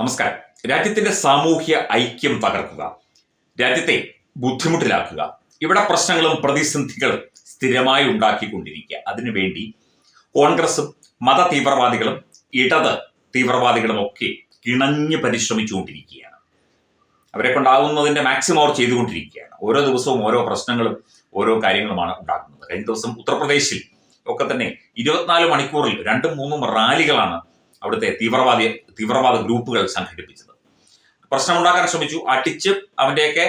നമസ്കാരം. രാജ്യത്തിന്റെ സാമൂഹ്യ ഐക്യം തകർക്കുക. രാജ്യത്തെ ബുദ്ധിമുട്ടിലാക്കുക. ഇവിടെ പ്രശ്നങ്ങളും പ്രതിസന്ധികളും സ്ഥിരമായി ഉണ്ടാക്കിക്കൊണ്ടിരിക്കുക. അതിനുവേണ്ടി കോൺഗ്രസും മത തീവ്രവാദികളും ഇടത് തീവ്രവാദികളും ഒക്കെ കിണഞ്ഞ് പരിശ്രമിച്ചുകൊണ്ടിരിക്കുകയാണ്. അവരെ കൊണ്ടാകുന്നതിന്റെ മാക്സിമം അവർ ചെയ്തുകൊണ്ടിരിക്കുകയാണ്. ഓരോ ദിവസവും ഓരോ പ്രശ്നങ്ങളും ഓരോ കാര്യങ്ങളുമാണ് ഉണ്ടാക്കുന്നത് കഴിഞ്ഞ ദിവസം ഉത്തർപ്രദേശിൽ ഒക്കെ തന്നെ ഇരുപത്തിനാല് മണിക്കൂറിൽ രണ്ടും മൂന്നും റാലികളാണ് അവിടുത്തെ തീവ്രവാദി തീവ്രവാദ ഗ്രൂപ്പുകൾ സംഘടിപ്പിച്ചത്. പ്രശ്നമുണ്ടാക്കാൻ ശ്രമിച്ചു. അടിച്ച് അവന്റെയൊക്കെ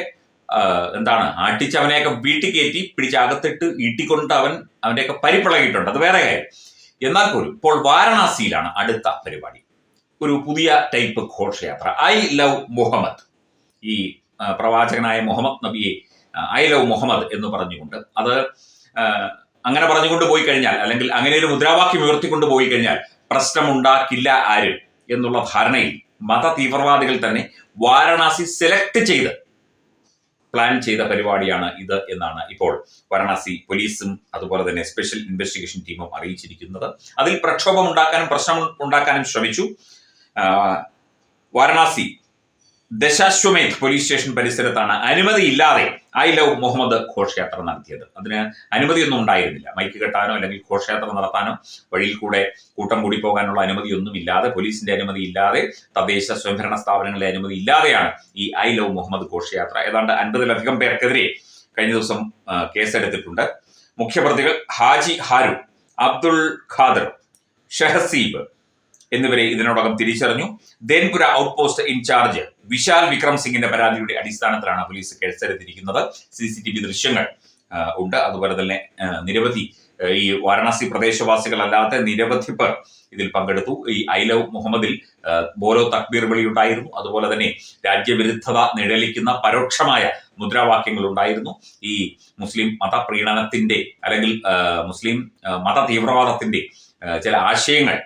എന്താണ് അടിച്ച് അവനെയൊക്കെ വീട്ടിൽ കയറ്റി പിടിച്ച് അകത്തിട്ട് ഈട്ടിക്കൊണ്ട് അവൻ അവന്റെയൊക്കെ പരിപ്പിളകിയിട്ടുണ്ട്. അത് വേറെ എന്നാൽ പോലും ഇപ്പോൾ വാരണാസിയിലാണ് അടുത്ത പരിപാടി. ഒരു പുതിയ ടൈപ്പ് ഘോഷയാത്ര. ഐ ലവ് മുഹമ്മദ് ഈ പ്രവാചകനായ മുഹമ്മദ് നബിയെ ഐ ലവ് മുഹമ്മദ് എന്ന് പറഞ്ഞുകൊണ്ട് അത് അങ്ങനെ പറഞ്ഞുകൊണ്ട് പോയി കഴിഞ്ഞാൽ അല്ലെങ്കിൽ അങ്ങനെ ഒരു മുദ്രാവാക്യം ഉയർത്തിക്കൊണ്ട് പോയി കഴിഞ്ഞാൽ പ്രശ്നമുണ്ടാക്കില്ല ആരും എന്നുള്ള ധാരണയിൽ മത തീവ്രവാദികൾ തന്നെ വാരണാസി സെലക്ട് ചെയ്ത് പ്ലാൻ ചെയ്ത പരിപാടിയാണ് ഇത് എന്നാണ് ഇപ്പോൾ വാരണാസി പോലീസും അതുപോലെ തന്നെ സ്പെഷ്യൽ ഇൻവെസ്റ്റിഗേഷൻ ടീമും അറിയിച്ചിരിക്കുന്നത്. അതിൽ പ്രക്ഷോഭം ഉണ്ടാക്കാനും പ്രശ്നം ഉണ്ടാക്കാനും ശ്രമിച്ചു. വാരണാസി ദശാശ്വമേധ് പോലീസ് സ്റ്റേഷൻ പരിസരത്താണ് അനുമതിയില്ലാതെ ഐ ലവ് മുഹമ്മദ് ഘോഷയാത്ര നടത്തിയത്. അതിന് അനുമതിയൊന്നും ഉണ്ടായിരുന്നില്ല. മൈക്ക് കെട്ടാനോ അല്ലെങ്കിൽ ഘോഷയാത്ര നടത്താനോ വഴിയിൽ കൂടെ കൂട്ടം കൂടി പോകാനുള്ള അനുമതിയൊന്നും ഇല്ലാതെ പോലീസിന്റെ അനുമതി ഇല്ലാതെ തദ്ദേശ സ്വയംഭരണ സ്ഥാപനങ്ങളുടെ അനുമതി ഇല്ലാതെയാണ് ഈ ഐ ലവ് മുഹമ്മദ് ഘോഷയാത്ര. ഏതാണ്ട് അൻപതിലധികം പേർക്കെതിരെ കഴിഞ്ഞ ദിവസം കേസെടുത്തിട്ടുണ്ട്. മുഖ്യപ്രതികൾ ഹാജി ഹാരു അബ്ദുൾ ഖാദർ ഷഹസീബ് എന്നിവരെ ഇതിനോടകം തിരിച്ചറിഞ്ഞു. Denpura out post incharge Vishal Vikram സിംഗിന്റെ പരാതിയുടെ അടിസ്ഥാനത്തിലാണ് പോലീസ് കേസെടുത്തിരിക്കുന്നത്. സി സി ടി വി ദൃശ്യങ്ങൾ ഉണ്ട്. അതുപോലെ തന്നെ നിരവധി ഈ വാരണാസി പ്രദേശവാസികളല്ലാത്ത നിരവധി പേർ ഇതിൽ പങ്കെടുത്തു. ഈ ഐ ലവ് മുഹമ്മദിൽ ബോലോ തക്ബീർ വിളി ഉണ്ടായിരുന്നു അതുപോലെ തന്നെ രാജ്യവിരുദ്ധത നിഴലിക്കുന്ന പരോക്ഷമായ മുദ്രാവാക്യങ്ങൾ ഉണ്ടായിരുന്നു. ഈ മുസ്ലിം മതപ്രീണനത്തിന്റെ അല്ലെങ്കിൽ മുസ്ലിം മത തീവ്രവാദത്തിന്റെ ചില ആശയങ്ങൾ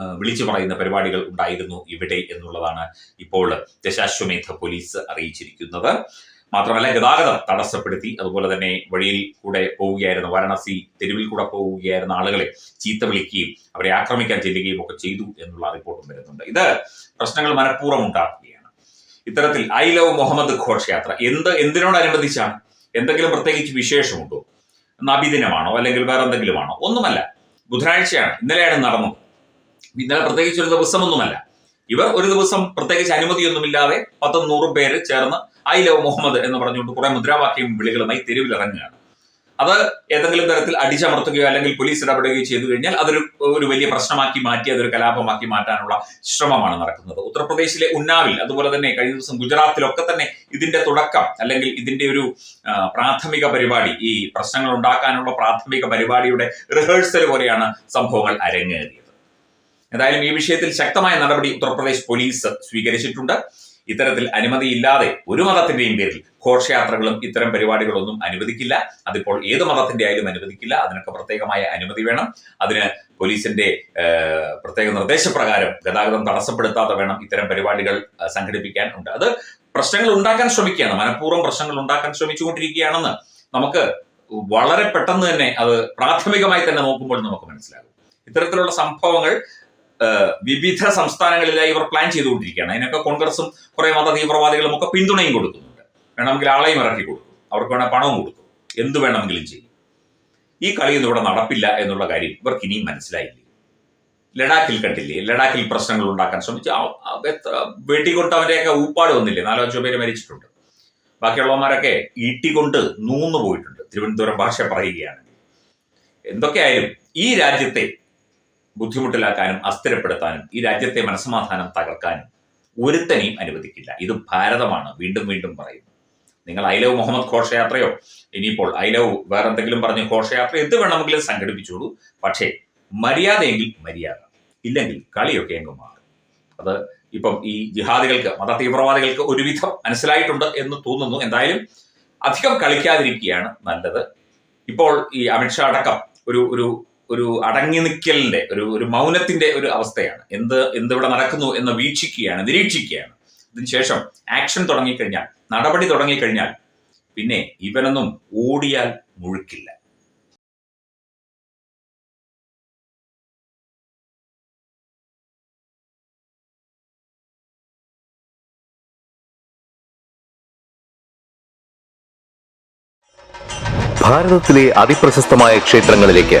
വിളിച്ചു പറയുന്ന പരിപാടികൾ ഉണ്ടായിരുന്നു ഇവിടെ എന്നുള്ളതാണ് ഇപ്പോൾ ദശാശ്വമേധ പോലീസ് അറിയിച്ചിരിക്കുന്നത്. മാത്രമല്ല ഗതാഗതം തടസ്സപ്പെടുത്തി. അതുപോലെ തന്നെ വഴിയിൽ കൂടെ പോവുകയായിരുന്ന വാരണാസി തെരുവിൽ കൂടെ പോവുകയായിരുന്ന ആളുകളെ ചീത്ത വിളിക്കുകയും അവരെ ആക്രമിക്കാൻ ചെല്ലുകയും ഒക്കെ ചെയ്തു എന്നുള്ള റിപ്പോർട്ടും വരുന്നുണ്ട്. ഇത് പ്രശ്നങ്ങൾ മനഃപൂർവം ഉണ്ടാക്കുകയാണ്. ഇത്തരത്തിൽ ഐ ലവ് മുഹമ്മദ് ഘോഷയാത്ര എന്ത് എന്തിനോടനുബന്ധിച്ചാണ്? എന്തെങ്കിലും പ്രത്യേകിച്ച് വിശേഷമുണ്ടോ? നബിദിനമാണോ അല്ലെങ്കിൽ വേറെ എന്തെങ്കിലുമാണോ ഒന്നുമല്ല. ബുധനാഴ്ചയാണ്. ഇന്നലെയാണ് നടന്നത്. ഇന്നലെ പ്രത്യേകിച്ച് ഒരു ദിവസമൊന്നുമല്ല. ഇവർ ഒരു ദിവസം പ്രത്യേകിച്ച് അനുമതിയൊന്നുമില്ലാതെ പത്തും നൂറും പേര് ചേർന്ന് ഐ ലവ് മുഹമ്മദ് എന്ന് പറഞ്ഞുകൊണ്ട് കുറെ മുദ്രാവാക്യം വിളികളുമായി തെരുവിലിറങ്ങുകയാണ്. അത് ഏതെങ്കിലും തരത്തിൽ അടിച്ചമർത്തുകയോ അല്ലെങ്കിൽ പോലീസ് ഇടപെടുകയോ ചെയ്തു കഴിഞ്ഞാൽ അതൊരു ഒരു വലിയ പ്രശ്നമാക്കി മാറ്റി അതൊരു കലാപമാക്കി മാറ്റാനുള്ള ശ്രമമാണ് നടക്കുന്നത്. ഉത്തർപ്രദേശിലെ ഉന്നാവിൽ അതുപോലെ തന്നെ കഴിഞ്ഞ ദിവസം ഗുജറാത്തിലൊക്കെ തന്നെ ഇതിന്റെ തുടക്കം അല്ലെങ്കിൽ ഇതിന്റെ ഒരു പ്രാഥമിക പരിപാടി ഈ പ്രശ്നങ്ങൾ ഉണ്ടാക്കാനുള്ള പ്രാഥമിക പരിപാടിയുടെ റിഹേഴ്സൽ പോലെയാണ് സംഭവങ്ങൾ അരങ്ങേറിയത്. എന്തായാലും ഈ വിഷയത്തിൽ ശക്തമായ നടപടി ഉത്തർപ്രദേശ് പോലീസ് സ്വീകരിച്ചിട്ടുണ്ട്. ഇത്തരത്തിൽ അനുമതിയില്ലാതെ ഒരു മതത്തിന്റെയും പേരിൽ ഘോഷയാത്രകളും ഇത്തരം പരിപാടികളൊന്നും അനുവദിക്കില്ല. അതിപ്പോൾ ഏത് മതത്തിന്റെ ആയാലും അനുവദിക്കില്ല. അതിനൊക്കെ പ്രത്യേകമായ അനുമതി വേണം. അതിന് പോലീസിന്റെ പ്രത്യേക നിർദ്ദേശപ്രകാരം ഗതാഗതം തടസ്സപ്പെടുത്താതെ വേണം ഇത്തരം പരിപാടികൾ സംഘടിപ്പിക്കാൻ. ഉണ്ട്. അത് പ്രശ്നങ്ങൾ ഉണ്ടാക്കാൻ ശ്രമിക്കുകയാണ്. മനഃപൂർവം പ്രശ്നങ്ങൾ ഉണ്ടാക്കാൻ ശ്രമിച്ചുകൊണ്ടിരിക്കുകയാണെന്ന് നമുക്ക് വളരെ പെട്ടെന്ന് തന്നെ അത് പ്രാഥമികമായി തന്നെ നോക്കുമ്പോൾ നമുക്ക് മനസ്സിലാകും. ഇത്തരത്തിലുള്ള സംഭവങ്ങൾ വിവിധ സംസ്ഥാനങ്ങളിലായി ഇവർ പ്ലാൻ ചെയ്തുകൊണ്ടിരിക്കുകയാണ്. അതിനൊക്കെ കോൺഗ്രസും കുറെ മത തീവ്രവാദികളും ഒക്കെ പിന്തുണയും കൊടുക്കുന്നുണ്ട്. വേണമെങ്കിൽ ആളെയും ഇറക്കി കൊടുക്കും. അവർക്ക് വേണേൽ പണവും കൊടുക്കും. എന്ത് വേണമെങ്കിലും ചെയ്യും. ഈ കളിയൊന്നും ഇവിടെ നടപ്പില്ല എന്നുള്ള കാര്യം ഇവർക്ക് ഇനിയും മനസ്സിലായില്ലേ? ലഡാക്കിൽ കണ്ടില്ലേ? ലഡാക്കിൽ പ്രശ്നങ്ങൾ ഉണ്ടാക്കാൻ ശ്രമിച്ചു വെട്ടിക്കൊണ്ട് അവരെയൊക്കെ ഊപ്പാട് വന്നില്ലേ? നാലോ അഞ്ചോ പേര് മരിച്ചിട്ടുണ്ട്. ബാക്കിയുള്ളവന്മാരൊക്കെ ഈട്ടിക്കൊണ്ട് നൂന്നു പോയിട്ടുണ്ട്. തിരുവനന്തപുരം ഭാഷ പറയുകയാണെങ്കിൽ എന്തൊക്കെയായാലും ഈ രാജ്യത്തെ ബുദ്ധിമുട്ടിലാക്കാനും അസ്ഥിരപ്പെടുത്താനും ഈ രാജ്യത്തെ മനസ്സമാധാനം തകർക്കാനും ഒരുത്തനെയും അനുവദിക്കില്ല. ഇത് ഭാരതമാണ്. വീണ്ടും വീണ്ടും പറയുന്നു. നിങ്ങൾ ഐ ലവ് മുഹമ്മദ് ഘോഷയാത്രയോ? ഇനിയിപ്പോൾ ഐ ലവ് വേറെ എന്തെങ്കിലും പറഞ്ഞ് ഘോഷയാത്ര എന്ത് വേണമെങ്കിലും സംഘടിപ്പിച്ചോളൂ. പക്ഷേ മര്യാദയെങ്കിൽ മര്യാദ ഇല്ലെങ്കിൽ കളിയൊക്കെ എങ്ങും മാറും. അത് ഇപ്പം ഈ ജിഹാദികൾക്ക് മത തീവ്രവാദികൾക്ക് ഒരുവിധം മനസ്സിലായിട്ടുണ്ട് എന്ന് തോന്നുന്നു. എന്തായാലും അധികം കളിക്കാതിരിക്കുകയാണ് നല്ലത്. ഇപ്പോൾ ഈ അമിത്ഷാ അടക്കം ഒരു ഒരു ഒരു അടങ്ങി നിൽക്കലിന്റെ ഒരു ഒരു മൗനത്തിന്റെ ഒരു അവസ്ഥയാണ്. എന്ത് എന്തിവിടെ നടക്കുന്നു എന്ന് വീക്ഷിക്കുകയാണ് നിരീക്ഷിക്കുകയാണ്. ഇതിനുശേഷം ആക്ഷൻ തുടങ്ങിക്കഴിഞ്ഞാൽ നടപടി തുടങ്ങിക്കഴിഞ്ഞാൽ പിന്നെ ഇവനൊന്നും ഓടിയാൽ മുഴുക്കില്ല. ഭാരതത്തിലെ അതിപ്രശസ്തമായ ക്ഷേത്രങ്ങളിലേക്ക്